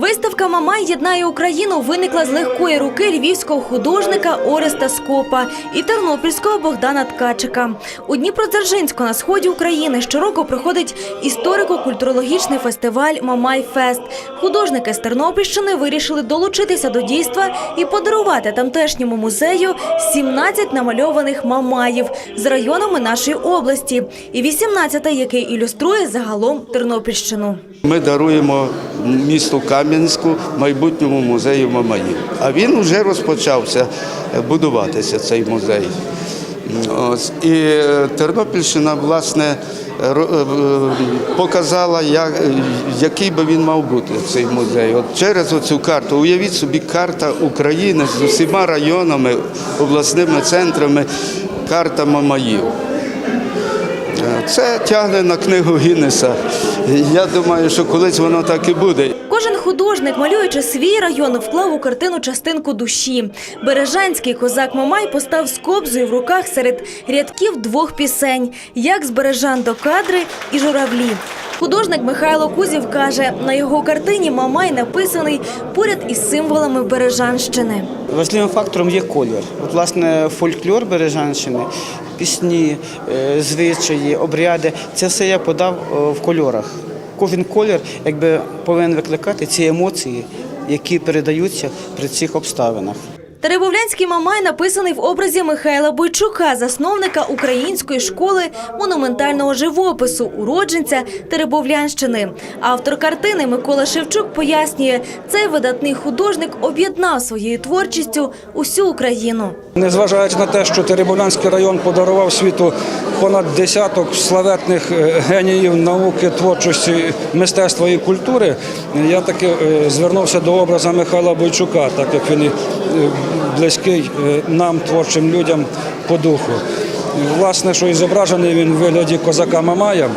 Виставка Мамай єднає Україну виникла з легкої руки львівського художника Ореста Скопа і тернопільського Богдана Ткачика. У Дніпродзержинську на сході України щороку проходить історико-культурологічний фестиваль Мамай Фест. Художники з Тернопільщини вирішили долучитися до дійства і подарувати тамтешньому музею 17 намальованих мамаїв з районами нашої області і 18, який ілюструє загалом Тернопільщину. Ми даруємо місту Кам'янську майбутньому музею Мамаїв. А він вже розпочався е, будуватися, цей музей. Ось. І е, Тернопільщина, власне, е, показала, як, е, який би він мав бути, цей музей. От через оцю карту, уявіть собі, карта України з усіма районами, обласними центрами, карта Мамаїв. Це тягне на книгу Гіннеса. Я думаю, що колись воно так і буде. Кожен художник, малюючи свій район, вклав у картину частинку душі. Бережанський козак Мамай постав з кобзою в руках серед рядків двох пісень «Як з Бережан до кадри» і «Журавлі». Художник Михайло Кузів каже, на його картині Мамай написаний поряд із символами Бережанщини. Важливим фактором є колір. От, власне, фольклор Бережанщини, пісні, е, звичаї, обряди це все я подав е, в кольорах. Кожен колір якби, повинен викликати ці емоції, які передаються при цих обставинах. Теребовлянський Мамай написаний в образі Михайла Бойчука, засновника української школи монументального живопису, уродженця Теребовлянщини. Автор картини Микола Шевчук пояснює, цей видатний художник об'єднав своєю творчістю усю Україну. Незважаючи на те, що Теребовлянський район подарував світу понад десяток славетних е, геніїв науки, творчості, мистецтва і культури, я таки е, звернувся до образа Михайла Бойчука, так як він е, близький е, нам, творчим людям, по духу. Власне, що і зображений він в вигляді козака Мамая.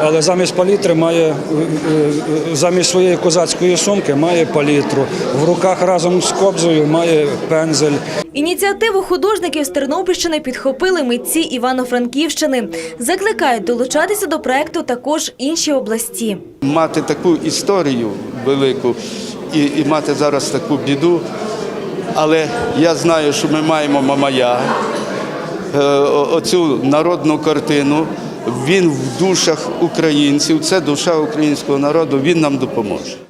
Але замість палітри має е, е, замість своєї козацької сумки має палітру. В руках разом з кобзою має пензель. Ініціативу художників з Тернопільщини підхопили митці Івано-Франківщини. Закликають долучатися до проекту також інші області. Мати таку історію велику і, і мати зараз таку біду. Але я знаю, що ми маємо Мамая, е, оцю народну картину. Він в душах українців, це душа українського народу, він нам допоможе.